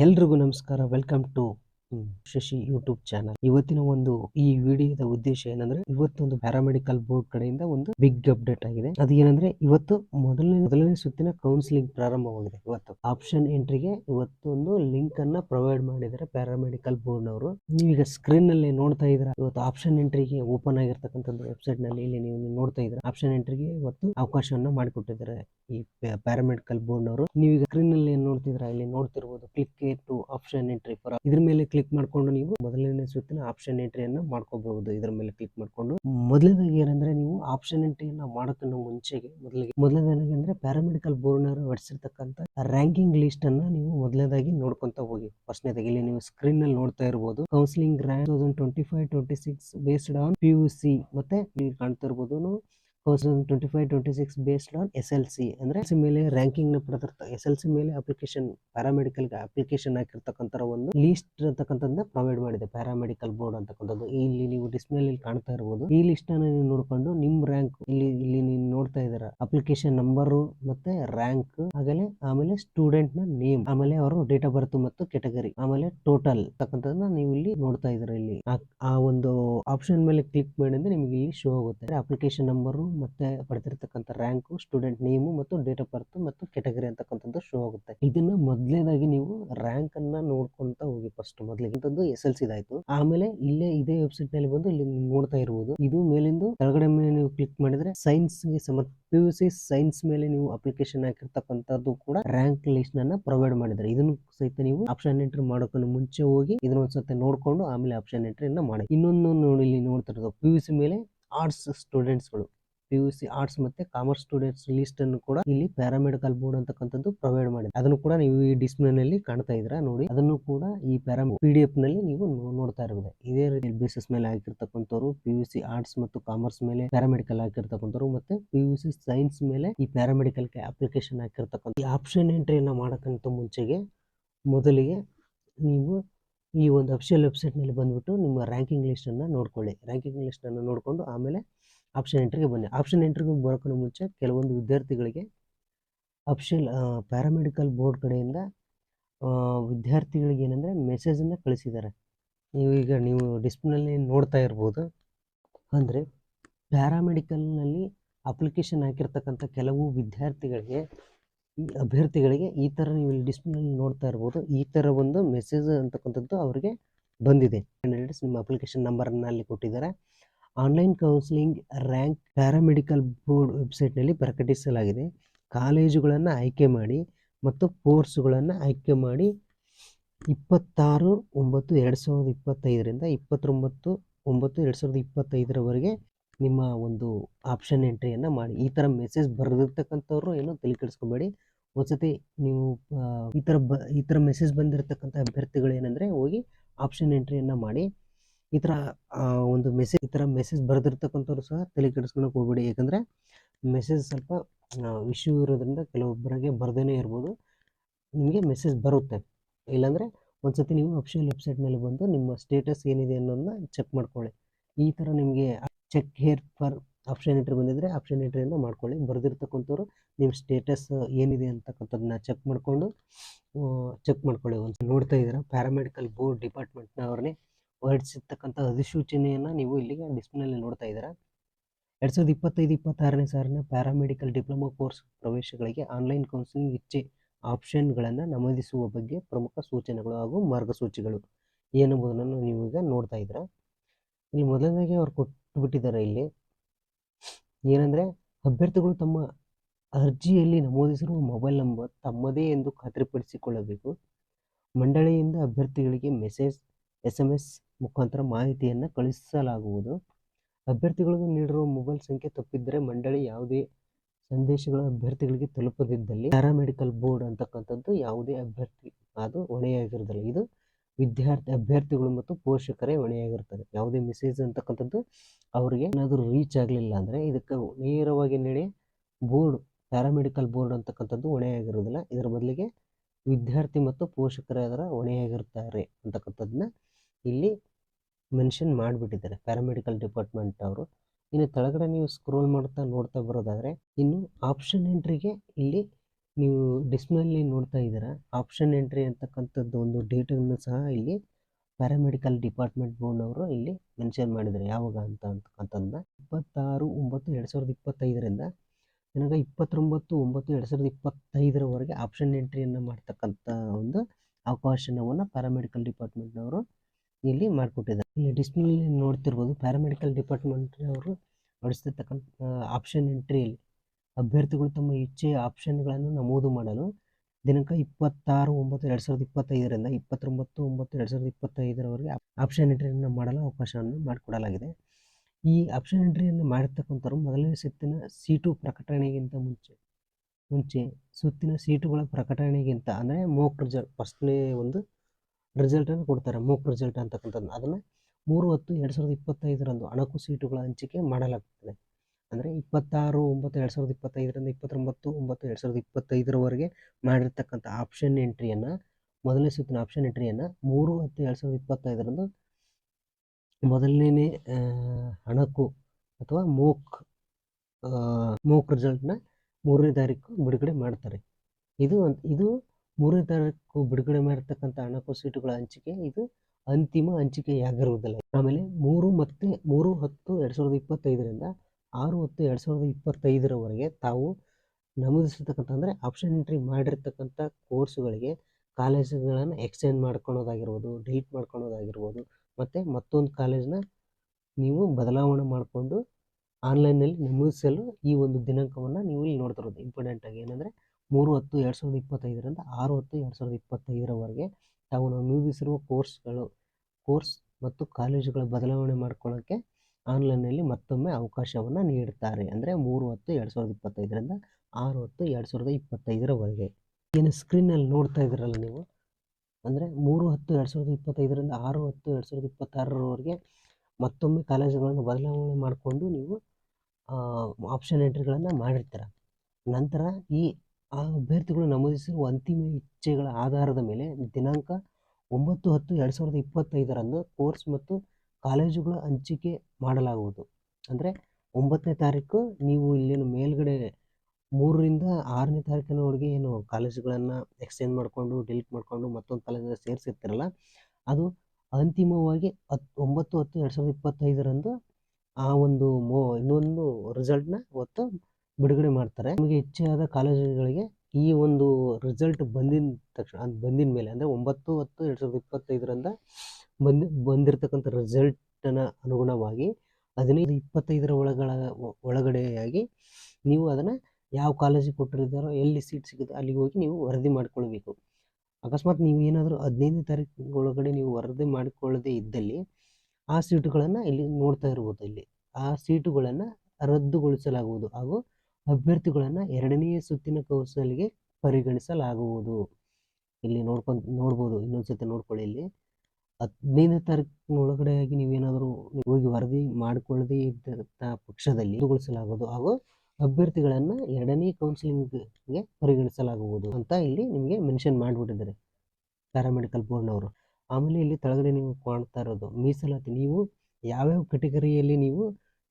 ಎಲ್ರಿಗೂ ನಮಸ್ಕಾರ. Welcome to Shashi YouTube channel ಇವತ್ತಿನ ಒಂದು, ಈ ವಿಡಿಯೋದ ಉದ್ದೇಶ ಏನಂದ್ರೆ, ಇವತ್ತೊಂದು ಪ್ಯಾರಾಮೆಡಿಕಲ್ ಬೋರ್ಡ್ ಕಡೆಯಿಂದ ಒಂದು ಬಿಗ್ ಅಪ್ಡೇಟ್ ಆಗಿದೆ. ಅದು ಏನಂದ್ರೆ, ಇವತ್ತು ಮೊದಲನೇ ಮೊದಲನೇ ಸುತ್ತಿನ ಕೌನ್ಸಿಲಿಂಗ್ ಪ್ರಾರಂಭವಾಗಿದೆ. ಇವತ್ತು ಆಪ್ಷನ್ ಎಂಟ್ರಿಗೆ ಇವತ್ತೊಂದು ಲಿಂಕ್ ಅನ್ನ ಪ್ರೊವೈಡ್ ಮಾಡಿದ್ದಾರೆ ಪ್ಯಾರಾಮೆಡಿಕಲ್ ಬೋರ್ಡ್ ನವರು. ನೀವೀಗ ಸ್ಕ್ರೀನ್ನಲ್ಲಿ ನೋಡ್ತಾ ಇದ್ರ ಇವತ್ತು ಆಪ್ಷನ್ ಎಂಟ್ರಿಗೆ ಓಪನ್ ಆಗಿರ್ತಕ್ಕಂಥದ್ದು ವೆಬ್ಸೈಟ್ನಲ್ಲಿ ಇಲ್ಲಿ ನೀವು ನೋಡ್ತಾ ಇದ್ರ ಆಪ್ಷನ್ ಎಂಟ್ರಿಗೆ ಇವತ್ತು ಅವಕಾಶವನ್ನ ಮಾಡಿಕೊಟ್ಟಿದ್ದಾರೆ. ಈ ಪ್ಯಾರಾಮೆಡಿಕಲ್ ಬೋರ್ಡ್ ಅವರು ನೀವು ಈಗ ಸ್ಕ್ರೀನ್ ಅಲ್ಲಿ ಏನ್ ನೋಡ್ತಿದ್ರ ಇಲ್ಲಿ ನೋಡ್ತಿರ್ಬೋದು click to option entry for ಇದ್ರ ಮೇಲೆ ಕ್ಲಿಕ್ ಮಾಡ್ಕೊಂಡು ನೀವು ಮೊದಲನೇ ಸುತ್ತಿನ ಆಪ್ಷನ್ ಎಂಟ್ರಿಯನ್ನ ಮಾಡ್ಕೋಬಹುದು. ಇದ್ರ ಮೇಲೆ ಕ್ಲಿಕ್ ಮಾಡ್ಕೊಂಡು. ಮೊದಲನೇದಾಗಿ ಏನಂದ್ರೆ ನೀವು ಆಪ್ಷನ್ ಎಂಟ್ರಿಯನ್ನ ಮಾಡೋಕ್ಕಿಂತ ಮುಂಚೆಗೆ ಮೊದಲಿಗೆ. ಮೊದಲನೇದಾಗಿ ಅಂದ್ರೆ ಪ್ಯಾರಾಮೆಡಿಕಲ್ ಬೋರ್ಡ್ ನವರು ಹೊಡಿಸಿರ್ತಕ್ಕಂಥ ರ್ಯಾಂಕಿಂಗ್ ಲಿಸ್ಟ್ ಅನ್ನ ನೀವು ಮೊದಲನೇದಾಗಿ ನೋಡ್ಕೊಂತ ಹೋಗಿ. ಫಸ್ಟ್ನೇದಾಗಿ ಇಲ್ಲಿ ನೀವು ಸ್ಕ್ರೀನ್ನಲ್ಲಿ ನೋಡ್ತಾ ಇರಬಹುದು counselling rank thousand twenty five twenty six based on P U C ಮತ್ತೆ ನೀವು ಕಾಣ್ತಾ ಇರ್ಬೋದು. Thousand twenty five twenty six based on S L C ಅಂದ್ರೆ SLC ಮೇಲೆ ರ್ಯಾಂಕಿಂಗ್ ಪಡೆದಿರ್ತಾರೆ ಪಡೆದಿರ್ತ ಎಸ್ ಎಲ್ ಸಿ ಮೇಲೆ ಅಪ್ಲಿಕೇಶನ್ ಪ್ಯಾರಾಮೆಡಿಕಲ್ ಅಪ್ಲಿಕೇಶನ್ ಹಾಕಿರ್ತಕ್ಕಂಥ ಒಂದು ಲೀಸ್ಟ್ ಅಂತಕ್ಕಂಥದ್ದನ್ನ ಪ್ರೊವೈಡ್ ಮಾಡಿದೆ ಪ್ಯಾರಾಮೆಡಿಕಲ್ ಬೋರ್ಡ್ ಅಂತಕ್ಕಂಥದ್ದು. ಇಲ್ಲಿ ನೀವು ಡಿಸ್ಪ್ಲೇ ಇಲ್ಲಿ ಕಾಣ್ತಾ ಇರಬಹುದು ಈ ಲಿಸ್ಟ್ ಅನ್ನ ನೀವು ನೋಡ್ಕೊಂಡು ನಿಮ್ಮ ರ್ಯಾಂಕ್ ಇಲ್ಲಿ ಇಲ್ಲಿ ನೀವು ನೋಡ್ತಾ ಇದ್ದೀರಾ ಅಪ್ಲಿಕೇಶನ್ ನಂಬರ್ ಮತ್ತೆ ರ್ಯಾಂಕ್ ಆಗಲೇ ಆಮೇಲೆ ಸ್ಟೂಡೆಂಟ್ನ ನೇಮ್ ಆಮೇಲೆ ಅವರು ಡೇಟ್ ಆಫ್ ಬರ್ತ್ ಮತ್ತು ಕೆಟಗರಿ ಆಮೇಲೆ ಟೋಟಲ್ ತಕ್ಕಂಥದ್ದನ್ನ ನೀವು ಇಲ್ಲಿ ನೋಡ್ತಾ ಇದ್ದೀರಾ ಇಲ್ಲಿ. ಆ ಒಂದು ಆಪ್ಷನ್ ಮೇಲೆ ಕ್ಲಿಕ್ ಮಾಡಿದ್ರೆ ನಿಮಗೆ ಇಲ್ಲಿ ಶೋ ಆಗುತ್ತೆ. ಅಪ್ಲಿಕೇಶನ್ ನಂಬರು ಮತ್ತೆ ಪಡೆದಿರ್ತಕ್ಕಂಥ ರ್ಯಾಂಕ್ ಸ್ಟೂಡೆಂಟ್ ನೇಮು ಮತ್ತು ಡೇಟ್ ಆಫ್ ಬರ್ತ್ ಮತ್ತು ಕೆಟಗರಿ ಅಂತಕ್ಕಂಥದ್ದು ಶೋ ಆಗುತ್ತೆ. ಇದನ್ನ ಮೊದಲನೇದಾಗಿ ನೀವು ರ್ಯಾಂಕ್ ಅನ್ನ ನೋಡ್ಕೊಂತ ಹೋಗಿ ಫಸ್ಟ್ ಮೊದಲಿಗೆ. ಇಂತದ್ದು ಎಸ್ ಎಲ್ ಸಿ ಆಯ್ತು. ಆಮೇಲೆ ಇಲ್ಲೇ ಇದೇ ವೆಬ್ಸೈಟ್ನಲ್ಲಿ ಬಂದು ಇಲ್ಲಿ ನೋಡ್ತಾ ಇರಬಹುದು ಇದು ಮೇಲಿಂದು ಕೆಳಗಡೆ ಮೇಲೆ ನೀವು ಕ್ಲಿಕ್ ಮಾಡಿದ್ರೆ ಸೈನ್ಸ್ಗೆ ಸಮರ್ಥ ಪಿ ಯು ಸಿ ಸೈನ್ಸ್ ಮೇಲೆ ನೀವು ಅಪ್ಲಿಕೇಶನ್ ಹಾಕಿರ್ತಕ್ಕಂಥದ್ದು ಕೂಡ ರ್ಯಾಂಕ್ ಲಿಸ್ಟ್ ಅನ್ನ ಪ್ರೊವೈಡ್ ಮಾಡಿದ್ರೆ ಇದನ್ನು ಸಹಿತ ನೀವು ಆಪ್ಷನ್ ಎಂಟ್ರಿ ಮಾಡೋಕನ್ನು ಮುಂಚೆ ಹೋಗಿ ಇದನ್ನ ಒಂದ್ಸತಿ ನೋಡ್ಕೊಂಡು ಆಮೇಲೆ ಆಪ್ಷನ್ ಎಂಟ್ರಿ ಮಾಡಿ. ಇನ್ನೊಂದು ನೋಡಿ ಇಲ್ಲಿ ನೋಡ್ತಾ ಇರೋದು ಪಿ ಯು ಸಿ ಮೇಲೆ ಆರ್ಟ್ಸ್ ಸ್ಟೂಡೆಂಟ್ಸ್ಗಳು ಪಿ ಯು ಸಿ ಆರ್ಟ್ಸ್ ಮತ್ತೆ ಕಾಮರ್ಸ್ ಸ್ಟೂಡೆಂಟ್ಸ್ ಲಿಸ್ಟ್ ಅನ್ನು ಕೂಡ ಇಲ್ಲಿ ಪ್ಯಾರಾಮೆಡಿಕಲ್ ಬೋರ್ಡ್ ಅಂತಕ್ಕಂಥದ್ದು ಪ್ರೊವೈಡ್ ಮಾಡಿದೆ. ಅದನ್ನು ಕೂಡ ನೀವು ಈ ಡಿಸ್ಪ್ಲೇ ನಲ್ಲಿ ಕಾಣ್ತಾ ಇದ್ರ ನೋಡಿ. ಅದನ್ನು ಕೂಡ ಈ ಪ್ಯಾರಾ ಪಿ ಡಿ ಎಫ್ನಲ್ಲಿ ನೀವು ನೋಡ್ತಾ ಇರಬಹುದು ಇದೇ ರೀತಿ ಬೇಸಿಸ್ ಮೇಲೆ ಹಾಕಿರ್ತಕ್ಕಂಥವ್ರು ಪಿ ಯು ಸಿ ಆರ್ಟ್ಸ್ ಮತ್ತು ಕಾಮರ್ಸ್ ಮೇಲೆ ಪ್ಯಾರಾಮೆಡಿಕಲ್ ಆಗಿರ್ತಕ್ಕಂಥವ್ರು ಮತ್ತೆ ಪಿ ಯು ಸಿ ಸೈನ್ಸ್ ಮೇಲೆ ಈ ಪ್ಯಾರಾಮೆಡಿಕಲ್ ಅಪ್ಲಿಕೇಶನ್ ಹಾಕಿರ್ತಕ್ಕಂಥ ಈ ಆಪ್ಷನ್ ಎಂಟ್ರಿಯನ್ನ ಮಾಡಕ್ಕಂತ ಮುಂಚೆಗೆ ಮೊದಲಿಗೆ ನೀವು ಈ ಒಂದು ಅಫಿಷಿಯಲ್ ವೆಬ್ಸೈಟ್ನಲ್ಲಿ ಬಂದ್ಬಿಟ್ಟು ನಿಮ್ಮ ರ್ಯಾಂಕಿಂಗ್ ಲಿಸ್ಟನ್ನು ನೋಡ್ಕೊಳ್ಳಿ. ರ್ಯಾಂಕಿಂಗ್ ಲಿಸ್ಟನ್ನು ನೋಡಿಕೊಂಡು ಆಮೇಲೆ ಆಪ್ಷನ್ ಎಂಟ್ರಿಗೆ ಬನ್ನಿ. ಆಪ್ಷನ್ ಎಂಟ್ರಿಗೆ ಬರೋಕ್ಕಿಂತ ಮುಂಚೆ ಕೆಲವೊಂದು ವಿದ್ಯಾರ್ಥಿಗಳಿಗೆ ಆಪ್ಷನ್ ಪ್ಯಾರಾಮೆಡಿಕಲ್ ಬೋರ್ಡ್ ಕಡೆಯಿಂದ ವಿದ್ಯಾರ್ಥಿಗಳಿಗೆ ಏನಂದರೆ ಮೆಸೇಜನ್ನು ಕಳಿಸಿದ್ದಾರೆ. ನೀವು ಈಗ ನೀವು ಡಿಸ್ಪ್ಲೇನಲ್ಲಿ ನೋಡ್ತಾ ಇರ್ಬೋದು. ಅಂದರೆ ಪ್ಯಾರಾಮೆಡಿಕಲ್ನಲ್ಲಿ ಅಪ್ಲಿಕೇಶನ್ ಹಾಕಿರ್ತಕ್ಕಂಥ ಕೆಲವು ವಿದ್ಯಾರ್ಥಿಗಳಿಗೆ, ಈ ಅಭ್ಯರ್ಥಿಗಳಿಗೆ ಈ ಥರ ನೀವು ಇಲ್ಲಿ ಡಿಸ್ಪ್ಲೇನಲ್ಲಿ ನೋಡ್ತಾ ಇರ್ಬೋದು. ಈ ಥರ ಒಂದು ಮೆಸೇಜ್ ಅಂತಕ್ಕಂಥದ್ದು ಅವರಿಗೆ ಬಂದಿದೆ. ಕ್ಯಾಂಡಿಡೇಟ್ಸ್ ನಿಮ್ಮ ಅಪ್ಲಿಕೇಶನ್ ನಂಬರನ್ನು ಅಲ್ಲಿ ಕೊಟ್ಟಿದ್ದಾರೆ. Online counselling rank paramedical board ವೆಬ್ಸೈಟ್ನಲ್ಲಿ ಪ್ರಕಟಿಸಲಾಗಿದೆ. ಕಾಲೇಜುಗಳನ್ನು ಆಯ್ಕೆ ಮಾಡಿ ಮತ್ತು ಕೋರ್ಸ್ಗಳನ್ನು ಆಯ್ಕೆ ಮಾಡಿ ಇಪ್ಪತ್ತಾರು ಒಂಬತ್ತು ಎರಡು ಸಾವಿರದ ಇಪ್ಪತ್ತೈದರಿಂದ ಇಪ್ಪತ್ತೊಂಬತ್ತು ಒಂಬತ್ತು ಎರಡು ಸಾವಿರದ ಇಪ್ಪತ್ತೈದರವರೆಗೆ ನಿಮ್ಮ ಒಂದು ಆಪ್ಷನ್ ಎಂಟ್ರಿಯನ್ನು ಮಾಡಿ. ಈ ಥರ ಮೆಸೇಜ್ ಬರೆದಿರ್ತಕ್ಕಂಥವ್ರು ಏನು ತಲೆ ಕೆಡಿಸ್ಕೊಬೇಡಿ ಒಂದ್ಸತಿ ನೀವು ಈ ಥರ ಬ, ಈ ಥರ ಮೆಸೇಜ್ ಬಂದಿರತಕ್ಕಂಥ ಅಭ್ಯರ್ಥಿಗಳೇನೆಂದರೆ ಹೋಗಿ ಆಪ್ಷನ್ ಎಂಟ್ರಿಯನ್ನು ಮಾಡಿ. ಈ ಥರ ಒಂದು ಮೆಸೇಜ್, ಈ ಥರ ಮೆಸೇಜ್ ಬರೆದಿರ್ತಕ್ಕಂಥವ್ರು ಸಹ ತಲೆ ಕೆಡಿಸ್ಕೊಳಕ್ಕೆ ಹೋಗ್ಬೇಡಿ. ಯಾಕಂದರೆ ಮೆಸೇಜ್ ಸ್ವಲ್ಪ ಇಶ್ಯೂ ಇರೋದ್ರಿಂದ ಕೆಲವೊಬ್ಬರಿಗೆ ಬರ್ದೇ ಇರ್ಬೋದು. ನಿಮಗೆ ಮೆಸೇಜ್ ಬರುತ್ತೆ. ಇಲ್ಲಾಂದರೆ ಒಂದ್ಸತಿ ನೀವು ಅಫಿಷಿಯಲ್ ವೆಬ್ಸೈಟ್ನಲ್ಲಿ ಬಂದು ನಿಮ್ಮ ಸ್ಟೇಟಸ್ ಏನಿದೆ ಅನ್ನೋದನ್ನ ಚೆಕ್ ಮಾಡ್ಕೊಳ್ಳಿ. ಈ ಥರ ನಿಮಗೆ check here for option entry ಬಂದಿದ್ರೆ ಆಪ್ಷನ್ ಎಂಟ್ರಿಯನ್ನು ಮಾಡ್ಕೊಳ್ಳಿ. ಬರೆದಿರ್ತಕ್ಕಂಥವ್ರು ನಿಮ್ಮ ಸ್ಟೇಟಸ್ ಏನಿದೆ ಅಂತಕ್ಕಂಥದ್ದನ್ನ ಚೆಕ್ ಮಾಡಿಕೊಂಡು ಚೆಕ್ ಮಾಡ್ಕೊಳ್ಳಿ. ಒಂದು ನೋಡ್ತಾ ಇದ್ದೀರಾ? ಪ್ಯಾರಾಮೆಡಿಕಲ್ ಬೋರ್ಡ್ ಡಿಪಾರ್ಟ್ಮೆಂಟ್ನವ್ರನ್ನೇ ಹೊರಡಿಸಿರ್ತಕ್ಕಂಥ ಅಧಿಸೂಚನೆಯನ್ನು ನೀವು ಇಲ್ಲಿಗೆ ಡಿಸ್ಪ್ಲೇನಲ್ಲಿ ನೋಡ್ತಾ ಇದ್ದೀರಾ. ಎರಡು ಸಾವಿರದ ಇಪ್ಪತ್ತೈದು, ಇಪ್ಪತ್ತಾರನೇ ಸಾಲಿನ ಪ್ಯಾರಾಮೆಡಿಕಲ್ ಡಿಪ್ಲೊಮಾ ಕೋರ್ಸ್ ಪ್ರವೇಶಗಳಿಗೆ ಆನ್ಲೈನ್ ಕೌನ್ಸಿಲಿಂಗ್ ಇಚ್ಛೆ ಆಪ್ಷನ್ಗಳನ್ನು ನಮೂದಿಸುವ ಬಗ್ಗೆ ಪ್ರಮುಖ ಸೂಚನೆಗಳು ಹಾಗೂ ಮಾರ್ಗಸೂಚಿಗಳು ಏನೆಂಬುದನ್ನು ನೀವು ಈಗ ನೋಡ್ತಾ ಇದ್ದೀರಾ. ಇಲ್ಲಿ ಮೊದಲನೇಗೆ ಅವ್ರು ಕೊಟ್ಟುಬಿಟ್ಟಿದ್ದಾರೆ ಇಲ್ಲಿ. ಏನಂದರೆ, ಅಭ್ಯರ್ಥಿಗಳು ತಮ್ಮ ಅರ್ಜಿಯಲ್ಲಿ ನಮೂದಿಸಿರುವ ಮೊಬೈಲ್ ನಂಬರ್ ತಮ್ಮದೇ ಎಂದು ಖಾತ್ರಿಪಡಿಸಿಕೊಳ್ಳಬೇಕು. ಮಂಡಳಿಯಿಂದ ಅಭ್ಯರ್ಥಿಗಳಿಗೆ ಮೆಸೇಜ್ ಎಸ್ ಎಂ ಎಸ್ ಮುಖಾಂತರ ಮಾಹಿತಿಯನ್ನು ಕಳಿಸಲಾಗುವುದು. ಅಭ್ಯರ್ಥಿಗಳಿಗೆ ನೀಡಿರುವ ಮೊಬೈಲ್ ಸಂಖ್ಯೆ ತಪ್ಪಿದ್ದರೆ ಮಂಡಳಿ ಯಾವುದೇ ಸಂದೇಶಗಳು ಅಭ್ಯರ್ಥಿಗಳಿಗೆ ತಲುಪದಿದ್ದಲ್ಲಿ ಪ್ಯಾರಾಮೆಡಿಕಲ್ ಬೋರ್ಡ್ ಅಂತಕ್ಕಂಥದ್ದು ಯಾವುದೇ ಅಭ್ಯರ್ಥಿ ಅದು ಹೊಣೆಯಾಗಿರೋದಿಲ್ಲ ಇದು ವಿದ್ಯಾರ್ಥಿ, ಅಭ್ಯರ್ಥಿಗಳು ಮತ್ತು ಪೋಷಕರೇ ಹೊಣೆಯಾಗಿರ್ತದೆ ಯಾವುದೇ ಮೆಸೇಜ್ ಅಂತಕ್ಕಂಥದ್ದು ಅವರಿಗೆ ಏನಾದರೂ ರೀಚ್ ಆಗಲಿಲ್ಲ ಅಂದರೆ ಇದಕ್ಕೆ ನೇರವಾಗಿ ನೀಡಿ ಬೋರ್ಡ್ ಪ್ಯಾರಾಮೆಡಿಕಲ್ ಬೋರ್ಡ್ ಅಂತಕ್ಕಂಥದ್ದು ಹೊಣೆಯಾಗಿರೋದಿಲ್ಲ ಇದರ ಬದಲಿಗೆ ವಿದ್ಯಾರ್ಥಿ ಮತ್ತು ಪೋಷಕರೇ ಅದರ ಹೊಣೆಯಾಗಿರ್ತಾರೆ ಅಂತಕ್ಕಂಥದ್ದನ್ನ ಇಲ್ಲಿ ಮೆನ್ಷನ್ ಮಾಡಿಬಿಟ್ಟಿದ್ದಾರೆ. ಪ್ಯಾರಾಮೆಡಿಕಲ್ ಡಿಪಾರ್ಟ್ಮೆಂಟ್ ಅವರು. ಇನ್ನು ಕೆಳಗಡೆ ನೀವು ಸ್ಕ್ರೋಲ್ ಮಾಡ್ತಾ ನೋಡ್ತಾ ಬರೋದಾದರೆ, ಇನ್ನು ಆಪ್ಷನ್ ಎಂಟ್ರಿಗೆ ಇಲ್ಲಿ ನೀವು ಡಿಸ್ಪ್ಲೇಲಿ ನೋಡ್ತಾ ಇದ್ದೀರಾ. ಆಪ್ಷನ್ ಎಂಟ್ರಿ ಅಂತಕ್ಕಂಥದ್ದು ಒಂದು ಡೇಟನ್ನು ಸಹ ಇಲ್ಲಿ ಪ್ಯಾರಾಮೆಡಿಕಲ್ ಡಿಪಾರ್ಟ್ಮೆಂಟ್ ಬೋರ್ಡ್ನವರು ಇಲ್ಲಿ ಮೆನ್ಷನ್ ಮಾಡಿದ್ದಾರೆ. ಯಾವಾಗ ಅಂತ ಅಂತಕ್ಕಂಥದ್ದನ್ನ. ಇಪ್ಪತ್ತಾರು, ಒಂಬತ್ತು, ಎರಡು ಸಾವಿರದ ಇಪ್ಪತ್ತೈದರಿಂದ ನನಗೆ ಇಪ್ಪತ್ತೊಂಬತ್ತು, ಒಂಬತ್ತು, ಎರಡು ಸಾವಿರದ ಇಪ್ಪತ್ತೈದರವರೆಗೆ ಆಪ್ಷನ್ ಎಂಟ್ರಿಯನ್ನು ಮಾಡ್ತಕ್ಕಂಥ ಒಂದು ಅವಕಾಶವನ್ನು ಪ್ಯಾರಾಮೆಡಿಕಲ್ ಡಿಪಾರ್ಟ್ಮೆಂಟ್ನವರು ಇಲ್ಲಿ ಮಾಡಿಕೊಟ್ಟಿದ್ದಾರೆ. ಇಲ್ಲಿ ಡಿಸ್ಪ್ಲೇಲಿ ನೋಡ್ತಿರ್ಬೋದು ಪ್ಯಾರಾಮೆಡಿಕಲ್ ಡಿಪಾರ್ಟ್ಮೆಂಟ್ ಅವರು ನಡೆಸ್ತಿರ್ತಕ್ಕಂಥ ಆಪ್ಷನ್ ಎಂಟ್ರಿಯಲ್ಲಿ ಅಭ್ಯರ್ಥಿಗಳು ತಮ್ಮ ಇಚ್ಛೆಯ ಆಪ್ಷನ್ಗಳನ್ನು ನಮೂದು ಮಾಡಲು ದಿನಾಂಕ ಇಪ್ಪತ್ತಾರು ಒಂಬತ್ತು ಎರಡು ಸಾವಿರದ ಇಪ್ಪತ್ತೈದರಿಂದ ಇಪ್ಪತ್ತೊಂಬತ್ತು ಒಂಬತ್ತು ಎರಡು ಸಾವಿರದ ಇಪ್ಪತ್ತೈದರವರೆಗೆ ಆಪ್ಷನ್ ಎಂಟ್ರಿಯನ್ನು ಮಾಡಲು ಅವಕಾಶವನ್ನು ಮಾಡಿಕೊಡಲಾಗಿದೆ. ಈ ಆಪ್ಷನ್ ಎಂಟ್ರಿಯನ್ನು ಮಾಡಿರ್ತಕ್ಕಂಥವ್ರು ಮೊದಲನೇ ಸುತ್ತಿನ ಸೀಟು ಪ್ರಕಟಣೆಗಿಂತ ಮುಂಚೆ ಮುಂಚೆ ಸುತ್ತಿನ ಸೀಟುಗಳ ಪ್ರಕಟಣೆಗಿಂತ ಅಂದರೆ ಮೋಕ್ ರಿಸಲ್ಟ್ ಫಸ್ಟ್ನೇ ಒಂದು ರಿಸಲ್ಟನ್ನು ಕೊಡ್ತಾರೆ ಮೂಕ್ ರಿಸಲ್ಟ್ ಅಂತಕ್ಕಂಥದ್ದು. ಅದನ್ನು ಮೂರು ಹತ್ತು ಎರಡು ಸಾವಿರದ ಇಪ್ಪತ್ತೈದರಂದು ಅಣಕು ಸೀಟುಗಳ ಹಂಚಿಕೆ ಮಾಡಲಾಗುತ್ತದೆ ಅಂದರೆ ಇಪ್ಪತ್ತಾರು, ಒಂಬತ್ತು, ಎರಡು ಸಾವಿರದ ಇಪ್ಪತ್ತೈದರಿಂದ ಇಪ್ಪತ್ತೊಂಬತ್ತು, ಒಂಬತ್ತು, ಎರಡು ಸಾವಿರದ ಇಪ್ಪತ್ತೈದರವರೆಗೆ ಮಾಡಿರ್ತಕ್ಕಂಥ ಆಪ್ಷನ್ ಎಂಟ್ರಿಯನ್ನು ಮೊದಲನೇ ಸುತ್ತಿನ ಆಪ್ಷನ್ ಎಂಟ್ರಿಯನ್ನು ಮೂರು ಹತ್ತು ಎರಡು ಸಾವಿರದ ಇಪ್ಪತ್ತೈದರಂದು ಮೊದಲನೇ ಅಣಕು ಅಥವಾ ಮೂಕ್ ಮೂಕ್ ರಿಸಲ್ಟ್ನ ಮೂರನೇ ತಾರೀಕು ಬಿಡುಗಡೆ ಮಾಡ್ತಾರೆ. ಇದು ಇದು ಮೂರನೇ ತಾರೀಕು ಬಿಡುಗಡೆ ಮಾಡಿರ್ತಕ್ಕಂಥ ಹಣಕಾಸು ಸೀಟುಗಳ ಹಂಚಿಕೆ, ಇದು ಅಂತಿಮ ಹಂಚಿಕೆಯಾಗಿರುವುದಿಲ್ಲ. ಆಮೇಲೆ ಮೂರು ಮತ್ತು ಮೂರು ಹತ್ತು ಎರಡು ಸಾವಿರದ ಇಪ್ಪತ್ತೈದರಿಂದ ಆರು ಹತ್ತು ಎರಡು ಸಾವಿರದ ಇಪ್ಪತ್ತೈದರವರೆಗೆ ತಾವು ನಮೂದಿಸಿರ್ತಕ್ಕಂಥ ಅಂದರೆ ಆಪ್ಷನ್ ಎಂಟ್ರಿ ಮಾಡಿರ್ತಕ್ಕಂಥ ಕೋರ್ಸುಗಳಿಗೆ ಕಾಲೇಜುಗಳನ್ನು ಎಕ್ಸ್ಚೇಂಜ್ ಮಾಡ್ಕೊಳೋದಾಗಿರ್ಬೋದು ಡಿಲೀಟ್ ಮಾಡ್ಕೊಳೋದಾಗಿರ್ಬೋದು, ಮತ್ತು ಮತ್ತೊಂದು ಕಾಲೇಜ್ನ ನೀವು ಬದಲಾವಣೆ ಮಾಡಿಕೊಂಡು ಆನ್ಲೈನಲ್ಲಿ ನಮೂದಿಸಲು ಈ ಒಂದು ದಿನಾಂಕವನ್ನು ನೀವು ಇಲ್ಲಿ ನೋಡ್ತಿರೋದು ಇಂಪಾರ್ಟೆಂಟ್ ಆಗಿ ಏನಂದರೆ ಮೂರು ಹತ್ತು ಎರಡು ಸಾವಿರದ ಇಪ್ಪತ್ತೈದರಿಂದ ಆರು ಹತ್ತು ಎರಡು ಸಾವಿರದ ಇಪ್ಪತ್ತೈದರವರೆಗೆ ತಾವು ನಮೂದಿಸಿರುವ ಕೋರ್ಸ್ಗಳು, ಕೋರ್ಸ್ ಮತ್ತು ಕಾಲೇಜುಗಳ ಬದಲಾವಣೆ ಮಾಡ್ಕೊಳ್ಳೋಕ್ಕೆ ಆನ್ಲೈನಲ್ಲಿ ಮತ್ತೊಮ್ಮೆ ಅವಕಾಶವನ್ನು ನೀಡುತ್ತಾರೆ ಅಂದರೆ ಮೂರು ಹತ್ತು ಎರಡು ಸಾವಿರದ ಇಪ್ಪತ್ತೈದರಿಂದ ಆರು ಹತ್ತು ಎರಡು ಸಾವಿರದ ಇಪ್ಪತ್ತೈದರವರೆಗೆ. ಏನು ಸ್ಕ್ರೀನಲ್ಲಿ ನೋಡ್ತಾ ಇದ್ದೀರಲ್ಲ ನೀವು? ಅಂದರೆ ಮೂರು ಹತ್ತು ಎರಡು ಸಾವಿರದ ಇಪ್ಪತ್ತೈದರಿಂದ ಆರು ಹತ್ತು ಎರಡು ಸಾವಿರದ ಇಪ್ಪತ್ತಾರರವರೆಗೆ ಮತ್ತೊಮ್ಮೆ ಕಾಲೇಜುಗಳನ್ನು ಬದಲಾವಣೆ ಮಾಡಿಕೊಂಡು ನೀವು ಆಪ್ಷನ್ ಎಂಟ್ರಿಗಳನ್ನು ಮಾಡಿರ್ತೀರ. ನಂತರ ಈ ಆ ಅಭ್ಯರ್ಥಿಗಳು ನಮೂದಿಸಿರುವ ಅಂತಿಮ ಇಚ್ಛೆಗಳ ಆಧಾರದ ಮೇಲೆ ದಿನಾಂಕ ಒಂಬತ್ತು ಹತ್ತು ಎರಡು ಸಾವಿರದ ಇಪ್ಪತ್ತೈದರಂದು ಕೋರ್ಸ್ ಮತ್ತು ಕಾಲೇಜುಗಳ ಹಂಚಿಕೆ ಮಾಡಲಾಗುವುದು. ಅಂದರೆ ಒಂಬತ್ತನೇ ತಾರೀಕು ನೀವು ಇಲ್ಲೇನು ಮೇಲ್ಗಡೆ ಮೂರರಿಂದ ಆರನೇ ತಾರೀಕಿನವರೆಗೆ ಏನು ಕಾಲೇಜುಗಳನ್ನು ಎಕ್ಸ್ಚೇಂಜ್ ಮಾಡಿಕೊಂಡು, ಡಿಲೀಟ್ ಮಾಡಿಕೊಂಡು ಮತ್ತೊಂದು ಕಾಲೇಜಿಗೆ ಸೇರಿಸಿರ್ತೀರಲ್ಲ, ಅದು ಅಂತಿಮವಾಗಿ ಹತ್ತು ಒಂಬತ್ತು ಹತ್ತು ಎರಡು ಸಾವಿರದ ಇಪ್ಪತ್ತೈದರಂದು ಆ ಒಂದು ಮೋ, ಇನ್ನೊಂದು ರಿಸಲ್ಟ್ನ ಅವತ್ತು ಬಿಡುಗಡೆ ಮಾಡ್ತಾರೆ. ನಿಮಗೆ ಇಚ್ಛೆಯಾದ ಕಾಲೇಜುಗಳಿಗೆ ಈ ಒಂದು ರಿಸಲ್ಟ್ ಬಂದಿದ ತಕ್ಷಣ, ಅದು ಬಂದಿದ ಮೇಲೆ ಅಂದರೆ ಒಂಬತ್ತು ಹತ್ತು ಎರಡು ಸಾವಿರದ ಇಪ್ಪತ್ತೈದರಿಂದ ಬಂದು, ಬಂದಿರತಕ್ಕಂಥ ರಿಸಲ್ಟನ ಅನುಗುಣವಾಗಿ ಹದಿನೈದು ಇಪ್ಪತ್ತೈದರ ಒಳಗಳ, ಒಳಗಡೆಯಾಗಿ ನೀವು ಅದನ್ನು ಯಾವ ಕಾಲೇಜಿಗೆ ಕೊಟ್ಟಿರ್ತಾರೋ, ಎಲ್ಲಿ ಸೀಟ್ ಸಿಗುತ್ತೆ ಅಲ್ಲಿಗೆ ಹೋಗಿ ನೀವು ವರದಿ ಮಾಡಿಕೊಳ್ಬೇಕು. ಅಕಸ್ಮಾತ್ ನೀವು ಏನಾದರೂ ಹದಿನೈದನೇ ತಾರೀಕು ಒಳಗಡೆ ನೀವು ವರದಿ ಮಾಡಿಕೊಳ್ಳದೆ ಇದ್ದಲ್ಲಿ ಆ ಸೀಟುಗಳನ್ನು ಇಲ್ಲಿ ನೋಡ್ತಾ ಇರ್ಬೋದು ಇಲ್ಲಿ. ಆ ಸೀಟುಗಳನ್ನು ರದ್ದುಗೊಳಿಸಲಾಗುವುದು ಹಾಗೂ ಅಭ್ಯರ್ಥಿಗಳನ್ನು ಎರಡನೇ ಸುತ್ತಿನ ಕೌನ್ಸಿಲ್ಗೆ ಪರಿಗಣಿಸಲಾಗುವುದು. ಇಲ್ಲಿ ನೋಡ್ಕೊಂಡು, ನೋಡ್ಬೋದು, ಇನ್ನೊಂದು ಸತಿ ನೋಡ್ಕೊಳ್ಳಿ ಇಲ್ಲಿ. ಹದಿನೈದನೇ ತಾರೀಕಿನ ಒಳಗಡೆಯಾಗಿ ನೀವೇನಾದರೂ ಹೋಗಿ ವರದಿ ಮಾಡಿಕೊಳ್ಳದೆ ಇದ್ದಂಥ ಪಕ್ಷದಲ್ಲಿ ರದ್ದುಗೊಳಿಸಲಾಗುವುದು ಹಾಗೂ ಅಭ್ಯರ್ಥಿಗಳನ್ನು ಎರಡನೇ ಕೌನ್ಸಿಲಿಂಗ್ಗೆ ಪರಿಗಣಿಸಲಾಗುವುದು ಅಂತ ಇಲ್ಲಿ ನಿಮಗೆ ಮೆನ್ಷನ್ ಮಾಡಿಬಿಟ್ಟಿದ್ದಾರೆ. ಪ್ಯಾರಾಮೆಡಿಕಲ್ ಬೋರ್ಡ್ನವರು ಆಮೇಲೆ ಇಲ್ಲಿ ಕೆಳಗಡೆ ನೀವು ಕಾಣ್ತಾ ಇರೋದು ಮೀಸಲಾತಿ. ನೀವು ಯಾವ್ಯಾವ ಕೆಟಗರಿಯಲ್ಲಿ ನೀವು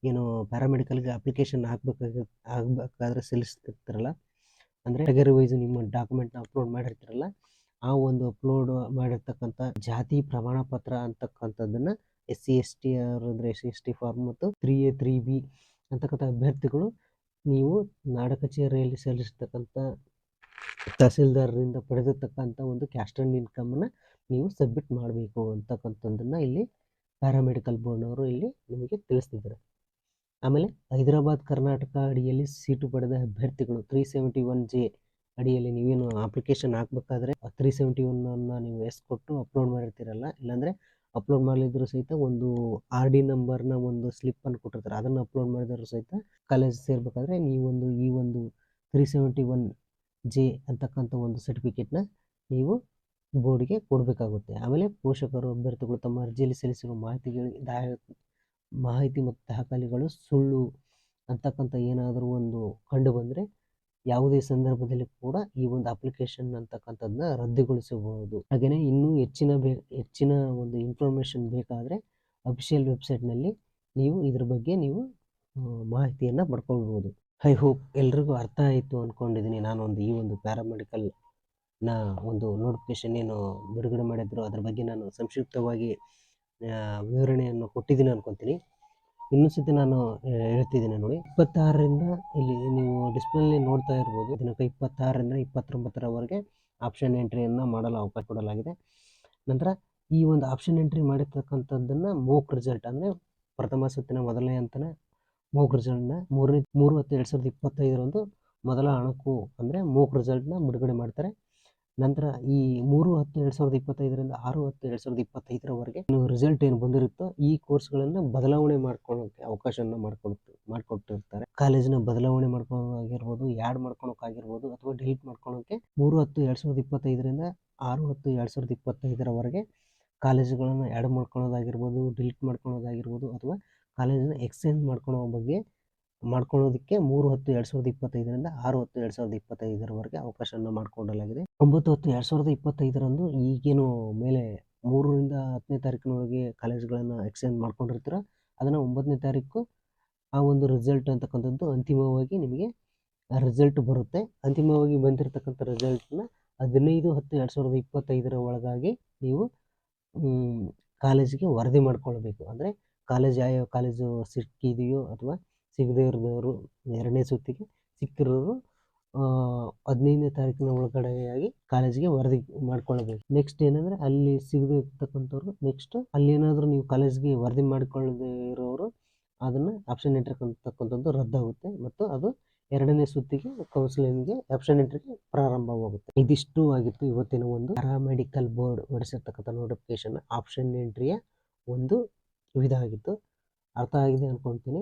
ಏನು ಪ್ಯಾರಾಮೆಡಿಕಲ್ಗೆ ಅಪ್ಲಿಕೇಶನ್ ಹಾಕ್ಬೇಕಾಗ, ಆಗಬೇಕಾದ್ರೆ ಸಲ್ಲಿಸ್ತಿರ್ತಾರಲ್ಲ? ಅಂದರೆ ಕ್ಯಾಟಗರಿ ವೈಸ್ ನಿಮ್ಮ ಡಾಕ್ಯುಮೆಂಟ್ನ ಅಪ್ಲೋಡ್ ಮಾಡಿರ್ತೀರಲ್ಲ, ಆ ಒಂದು ಅಪ್ಲೋಡ್ ಮಾಡಿರ್ತಕ್ಕಂಥ ಜಾತಿ ಪ್ರಮಾಣ ಪತ್ರ ಅಂತಕ್ಕಂಥದ್ದನ್ನು ಎಸ್ ಸಿ, ಎಸ್ ಟಿ ಅಂದರೆ S C, S T form ಮತ್ತು ತ್ರೀ ಎ ತ್ರೀ ಬಿ ಅಂತಕ್ಕಂಥ ಅಭ್ಯರ್ಥಿಗಳು ನೀವು ನಾಡ ಕಚೇರಿಯಲ್ಲಿ ಸಲ್ಲಿಸ್ತಕ್ಕಂಥ ತಹಸೀಲ್ದಾರರಿಂದ ಪಡೆದಿರ್ತಕ್ಕಂಥ ಒಂದು ಕ್ಯಾಸ್ಟ್ ಆ್ಯಂಡ್ ಇನ್ಕಮನ್ನು ನೀವು ಸಬ್ಮಿಟ್ ಮಾಡಬೇಕು ಅಂತಕ್ಕಂಥದ್ದನ್ನು ಇಲ್ಲಿ ಪ್ಯಾರಾಮೆಡಿಕಲ್ ಬೋರ್ಡ್ನವರು ಇಲ್ಲಿ ನಿಮಗೆ ತಿಳಿಸ್ತಿದ್ದಾರೆ. ಆಮೇಲೆ ಹೈದರಾಬಾದ್, ಕರ್ನಾಟಕ ಅಡಿಯಲ್ಲಿ ಸೀಟು ಪಡೆದ ಅಭ್ಯರ್ಥಿಗಳು ತ್ರೀ ಸೆವೆಂಟಿ ಒನ್ ಜೆ ಅಡಿಯಲ್ಲಿ ನೀವೇನು ಅಪ್ಲಿಕೇಶನ್ ಹಾಕಬೇಕಾದ್ರೆ ತ್ರೀ ಸೆವೆಂಟಿ ಒನ್ನನ್ನು ನೀವು ಎಸ್ ಕೊಟ್ಟು ಅಪ್ಲೋಡ್ ಮಾಡಿರ್ತೀರಲ್ಲ? ಇಲ್ಲಾಂದರೆ ಅಪ್ಲೋಡ್ ಮಾಡಲಿದ್ರು ಸಹಿತ ಒಂದು ಆರ್ ಡಿ ನಂಬರ್ನ ಒಂದು ಸ್ಲಿಪ್ಪನ್ನು ಕೊಟ್ಟಿರ್ತಾರೆ. ಅದನ್ನು ಅಪ್ಲೋಡ್ ಮಾಡಿದ್ರು ಸಹಿತ ಕಾಲೇಜ್ ಸೇರಬೇಕಾದ್ರೆ ನೀವೊಂದು ಈ ಒಂದು ತ್ರೀ ಸೆವೆಂಟಿ ಒನ್ ಜೆ ಅಂತಕ್ಕಂಥ ಒಂದು ಸರ್ಟಿಫಿಕೇಟ್ನ ನೀವು ಬೋರ್ಡ್ಗೆ ಕೊಡಬೇಕಾಗುತ್ತೆ. ಆಮೇಲೆ ಪೋಷಕರು, ಅಭ್ಯರ್ಥಿಗಳು ತಮ್ಮ ಅರ್ಜಿಯಲ್ಲಿ ಸಲ್ಲಿಸಿರುವ ಮಾಹಿತಿಗಳಿಗೆ ದಾಯ ಮಾಹಿತಿ ಮತ್ತು ದಾಖಲೆಗಳು ಸುಳ್ಳು ಅಂತಕ್ಕಂಥ ಏನಾದರೂ ಒಂದು ಕಂಡು ಬಂದರೆ ಯಾವುದೇ ಸಂದರ್ಭದಲ್ಲಿ ಕೂಡ ಈ ಒಂದು ಅಪ್ಲಿಕೇಶನ್ ಅಂತಕ್ಕಂಥದ್ದನ್ನ ರದ್ದುಗೊಳಿಸಬಹುದು. ಹಾಗೆಯೇ ಇನ್ನೂ ಹೆಚ್ಚಿನ ಬೇ, ಹೆಚ್ಚಿನ ಒಂದು ಇನ್ಫಾರ್ಮೇಷನ್ ಬೇಕಾದರೆ ಅಫಿಷಿಯಲ್ ವೆಬ್ಸೈಟ್ನಲ್ಲಿ ನೀವು ಇದ್ರ ಬಗ್ಗೆ ನೀವು ಮಾಹಿತಿಯನ್ನು ಪಡ್ಕೊಳ್ಬೋದು. ಐ ಹೋಪ್ ಎಲ್ರಿಗೂ ಅರ್ಥ ಆಯಿತು ಅಂದ್ಕೊಂಡಿದ್ದೀನಿ ಒಂದು ಈ ಒಂದು ಪ್ಯಾರಾಮೆಡಿಕಲ್ನ ಒಂದು ನೋಟಿಫಿಕೇಶನ್ ಏನು ಬಿಡುಗಡೆ ಮಾಡಿದ್ರು, ಅದ್ರ ಬಗ್ಗೆ ನಾನು ಸಂಕ್ಷಿಪ್ತವಾಗಿ ವಿವರಣೆಯನ್ನು ಕೊಟ್ಟಿದ್ದೀನಿ ಅನ್ಕೊತೀನಿ. ಇನ್ನೊಂದು ಸತಿ ನಾನು ಹೇಳ್ತಿದ್ದೀನಿ ನೋಡಿ. ಇಪ್ಪತ್ತಾರರಿಂದ ಇಲ್ಲಿ ನೀವು ಡಿಸ್ಪ್ಲೇಲಿ ನೋಡ್ತಾ ಇರ್ಬೋದು. ದಿನಾಂಕ ಇಪ್ಪತ್ತಾರರಿಂದ ಇಪ್ಪತ್ತೊಂಬತ್ತರವರೆಗೆ ಆಪ್ಷನ್ ಎಂಟ್ರಿಯನ್ನು ಮಾಡಲು ಅವಕಾಶ ಕೊಡಲಾಗಿದೆ. ನಂತರ ಈ ಒಂದು ಆಪ್ಷನ್ ಎಂಟ್ರಿ ಮಾಡಿರ್ತಕ್ಕಂಥದ್ದನ್ನು ಮೋಕ್ ರಿಸಲ್ಟ್ ಅಂದರೆ ಪ್ರಥಮ ಸುತ್ತಿನ ಮೊದಲನೇ ಅಂತಲೇ ಮೋಕ್ ರಿಸಲ್ಟ್ನ ಮೂರನೇ, ಮೂರು ಹತ್ತು ಎರಡು ಸಾವಿರದ ಇಪ್ಪತ್ತೈದರಂದು ಮೊದಲ ಅಣಕು ಅಂದರೆ ಮೋಕ್ ರಿಸಲ್ಟ್ನ ಬಿಡುಗಡೆ ಮಾಡ್ತಾರೆ. ನಂತರ ಈ ಮೂರು ಹತ್ತು ಎರಡು ಸಾವಿರದ ಇಪ್ಪತ್ತೈದರಿಂದ ಆರು ಹತ್ತು ಎರಡು ಸಾವಿರದ ಇಪ್ಪತ್ತೈದರವರೆಗೆ ರಿಸಲ್ಟ್ ಏನು ಬಂದಿರುತ್ತೋ ಈ ಕೋರ್ಸ್ಗಳನ್ನು ಬದಲಾವಣೆ ಮಾಡ್ಕೊಳ್ಳೋಕೆ ಅವಕಾಶವನ್ನು ಮಾಡ್ಕೊಡ್ತು, ಮಾಡಿಕೊಟ್ಟಿರ್ತಾರೆ. ಕಾಲೇಜಿನ ಬದಲಾವಣೆ ಮಾಡ್ಕೊಳ್ಳೋದಾಗಿರ್ಬೋದು ಆ್ಯಡ್ ಮಾಡ್ಕೊಳೋಕ್ಕಾಗಿರ್ಬೋದು ಅಥವಾ ಡಿಲೀಟ್ ಮಾಡ್ಕೊಳ್ಳೋಕೆ ಮೂರು ಹತ್ತು ಎರಡು ಸಾವಿರದ ಇಪ್ಪತ್ತೈದರಿಂದ ಆರು ಹತ್ತು ಎರಡು ಸಾವಿರದ ಇಪ್ಪತ್ತೈದರವರೆಗೆ ಕಾಲೇಜುಗಳನ್ನು ಆ್ಯಡ್ ಮಾಡ್ಕೊಳ್ಳೋದಾಗಿರ್ಬೋದು ಡಿಲೀಟ್ ಮಾಡ್ಕೊಳ್ಳೋದಾಗಿರ್ಬೋದು ಅಥವಾ ಕಾಲೇಜನ್ನು ಎಕ್ಸ್ಚೇಂಜ್ ಮಾಡ್ಕೊಳ್ಳೋ ಬಗ್ಗೆ ಮಾಡ್ಕೊಳ್ಳೋದಕ್ಕೆ ಮೂರು ಹತ್ತು ಎರಡು ಸಾವಿರದ ಇಪ್ಪತ್ತೈದರಿಂದ ಆರು ಹತ್ತು ಎರಡು ಸಾವಿರದ ಇಪ್ಪತ್ತೈದರವರೆಗೆ ಅವಕಾಶವನ್ನು ಮಾಡಿಕೊಡಲಾಗಿದೆ ಒಂಬತ್ತು ಹತ್ತು ಎರಡು ಸಾವಿರದ ಇಪ್ಪತ್ತೈದರಂದು ಈಗೇನು ಮೇಲೆ ಮೂರರಿಂದ ಹತ್ತನೇ ತಾರೀಕಿನೊಳಗೆ ಕಾಲೇಜ್ಗಳನ್ನು ಎಕ್ಸ್ಚೇಂಜ್ ಮಾಡ್ಕೊಂಡಿರ್ತೀರ, ಅದನ್ನು ಒಂಬತ್ತನೇ ತಾರೀಕು ಆ ಒಂದು ರಿಸಲ್ಟ್ ಅಂತಕ್ಕಂಥದ್ದು ಅಂತಿಮವಾಗಿ ನಿಮಗೆ ರಿಸಲ್ಟ್ ಬರುತ್ತೆ. ಅಂತಿಮವಾಗಿ ಬಂದಿರತಕ್ಕಂಥ ರಿಸಲ್ಟ್ನ ಹದಿನೈದು ಹತ್ತು ಎರಡು ಸಾವಿರದ ಇಪ್ಪತ್ತೈದರ ಒಳಗಾಗಿ ನೀವು ಕಾಲೇಜಿಗೆ ವರದಿ ಮಾಡ್ಕೊಳ್ಬೇಕು. ಅಂದರೆ ಕಾಲೇಜ್ ಯಾವ ಕಾಲೇಜು ಸಿಕ್ಕಿದೆಯೋ ಅಥವಾ ಸಿಗದೇ ಇರೋದವರು ಎರಡನೇ ಸುತ್ತಿಗೆ ಸಿಕ್ಕಿರೋರು ಹದಿನೈದನೇ ತಾರೀಕಿನ ಒಳಗಡೆಯಾಗಿ ಕಾಲೇಜಿಗೆ ವರದಿ ಮಾಡ್ಕೊಳ್ಬೇಕು ನೆಕ್ಸ್ಟ್ ಏನಂದರೆ ಅಲ್ಲಿ ಸಿಗದೇ ಇರ್ತಕ್ಕಂಥವ್ರು ನೆಕ್ಸ್ಟ್ ಅಲ್ಲಿ ಏನಾದರೂ ನೀವು ಕಾಲೇಜ್ಗೆ ವರದಿ ಮಾಡಿಕೊಳ್ಳದೇ ಇರೋರು ಅದನ್ನು ಆಪ್ಷನ್ ಎಂಟ್ರಿ ರದ್ದಾಗುತ್ತೆ ಮತ್ತು ಅದು ಎರಡನೇ ಸುತ್ತಿಗೆ ಕೌನ್ಸಿಲಿಂಗ್ಗೆ ಆಪ್ಷನ್ ಎಂಟ್ರಿಗೆ ಪ್ರಾರಂಭವಾಗುತ್ತೆ. ಇದಿಷ್ಟು ಆಗಿತ್ತು ಇವತ್ತಿನ ಒಂದು ಪ್ಯಾರಾಮೆಡಿಕಲ್ ಬೋರ್ಡ್ ಹೊರಡಿಸಿರ್ತಕ್ಕಂಥ ನೋಟಿಫಿಕೇಶನ್ ಆಪ್ಷನ್ ಎಂಟ್ರಿಯ ಒಂದು ವಿಧ ಆಗಿತ್ತು. ಅರ್ಥ ಆಗಿದೆ ಅನ್ಕೊಳ್ತೀನಿ